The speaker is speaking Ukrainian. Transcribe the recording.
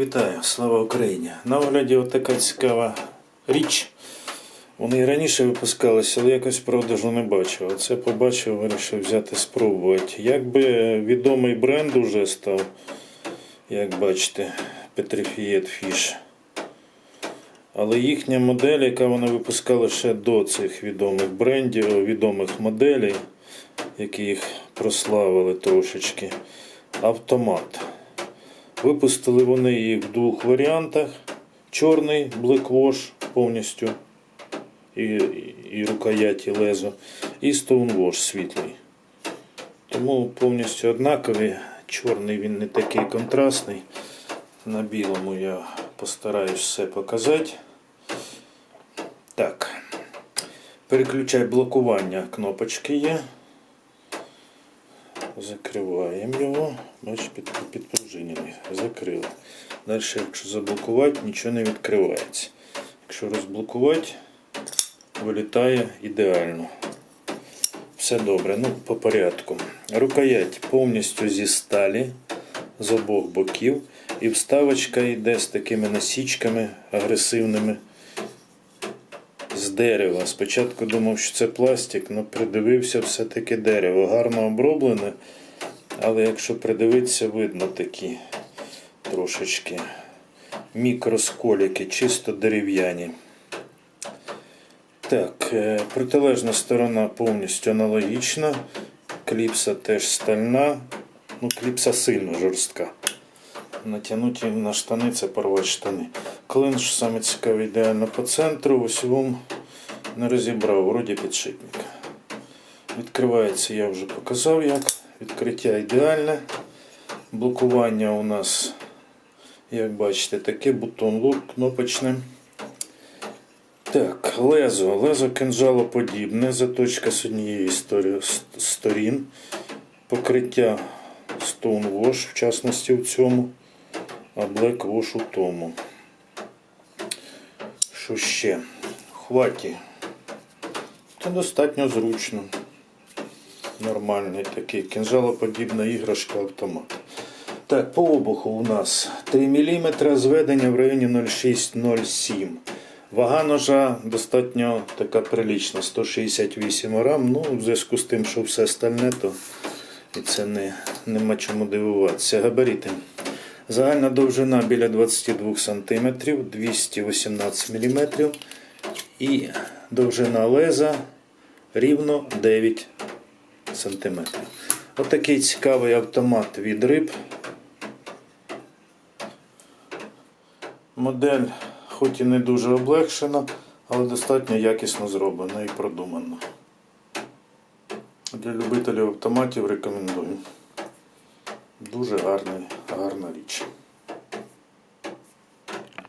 Вітаю, слава Україні! На огляді от така цікава річ. Вони і раніше випускалися, але якось продажу не бачив. Оце побачив, вирішив взяти спробувати. Якби відомий бренд уже став, як бачите, Petrified Fish. Але їхня модель, яка вони випускали ще до цих відомих брендів, відомих моделей, які їх прославили трошечки, автомат. Випустили вони їх в двох варіантах: чорний Wash повністю і, і рукоять, і лезо, і Wash світлий. Тому повністю однакові. Чорний він не такий контрастний. На білому я постараюсь все показати. Так. Переключай блокування кнопочки є. Закриваємо його. Бачиш, під, підпружинений. Закрили. Далі, якщо заблокувати, нічого не відкривається. Якщо розблокувати, вилітає ідеально. Все добре, ну по порядку. Рукоять повністю зі сталі з обох боків. І вставочка йде з такими насічками агресивними з дерева. Спочатку думав, що це пластик, але придивився все-таки дерево. Гарно оброблене, але якщо придивитися, видно такі трошечки мікросколіки, чисто дерев'яні. Так, е, протилежна сторона повністю аналогічна. Кліпса теж стальна. Ну, кліпса сильно жорстка. Натягнути на штани це порвати штани. Клин ж саме цікаве ідеально по центру, ось не розібрав, вроді підшипник. Відкривається, я вже показав як. Відкриття ідеальне. Блокування у нас, як бачите, таке бутон лук кнопочне. Так, лезо. Лезо кинжалоподібне, заточка з однієї сторін. Покриття Stone Wash, в частності в цьому, Wash у тому. Що ще? Хваті. Це достатньо зручно. Нормальний такий кінжалоподібна іграшка автомат. Так, по обуху у нас 3 мм зведення в районі 0,6-0,7. Вага ножа достатньо така прилічна, 168 грам. Ну, в зв'язку з тим, що все стальне, то і це не, нема чому дивуватися. Габарити. Загальна довжина біля 22 см, 218 мм. І довжина леза рівно 9 см. Отакий цікавий автомат від риб. Модель, хоч і не дуже облегшена, але достатньо якісно зроблена і продумана. Для любителів автоматів рекомендую. Дуже гарний, гарна річ.